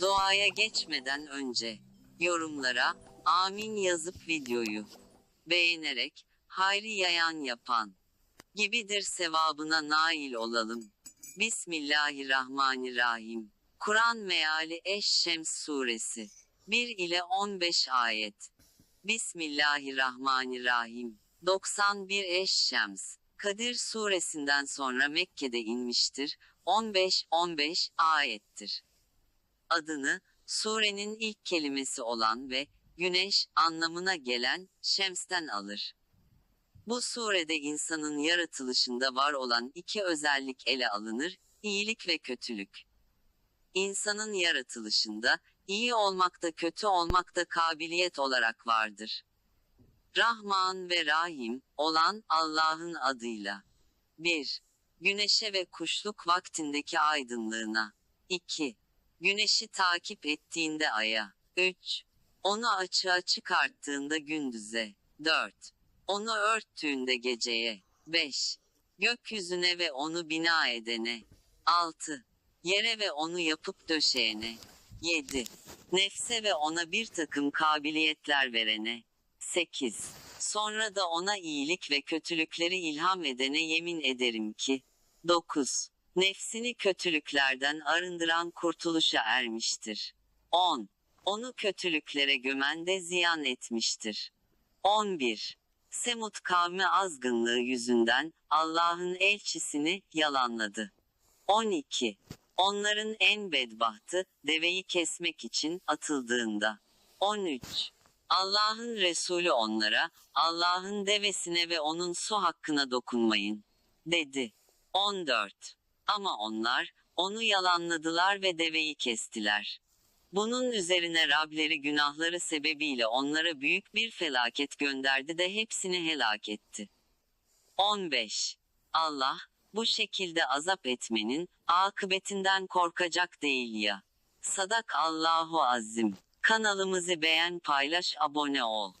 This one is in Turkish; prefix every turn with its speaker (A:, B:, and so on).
A: Doğaya geçmeden önce yorumlara amin yazıp videoyu beğenerek hayri yayan yapan gibidir sevabına nail olalım. Bismillahirrahmanirrahim. Kur'an meali Eş-Şems suresi 1 ile 15 ayet. Bismillahirrahmanirrahim. 91 Eş-Şems. Kadir suresinden sonra Mekke'de inmiştir. 15-15 ayettir. Adını surenin ilk kelimesi olan ve güneş anlamına gelen Şems'ten alır. Bu surede insanın yaratılışında var olan iki özellik ele alınır, iyilik ve kötülük. İnsanın yaratılışında, iyi olmakta kötü olmakta kabiliyet olarak vardır. Rahman ve Rahim, olan Allah'ın adıyla. 1. Güneşe ve kuşluk vaktindeki aydınlığına. 2. Güneşi takip ettiğinde aya. 3. Onu açığa çıkarttığında gündüze. 4. Onu örttüğünde geceye. 5. Gökyüzüne ve onu bina edene. 6. Yere ve onu yapıp döşeyene. 7. Nefse ve ona bir takım kabiliyetler verene. 8. Sonra da ona iyilik ve kötülükleri ilham edene yemin ederim ki. 9. Nefsini kötülüklerden arındıran kurtuluşa ermiştir. 10. Onu kötülüklere gömen de ziyan etmiştir. 11. Semut kavmi azgınlığı yüzünden Allah'ın elçisini yalanladı. 12. Onların en bedbahtı deveyi kesmek için atıldığında. 13. Allah'ın Resulü onlara, Allah'ın devesine ve onun su hakkına dokunmayın, dedi. 14. Ama onlar, onu yalanladılar ve deveyi kestiler. Bunun üzerine Rableri günahları sebebiyle onlara büyük bir felaket gönderdi de hepsini helak etti. 15. Allah, bu şekilde azap etmenin, akıbetinden korkacak değil ya. Sadak Allahu Azim. Kanalımızı beğen paylaş abone ol.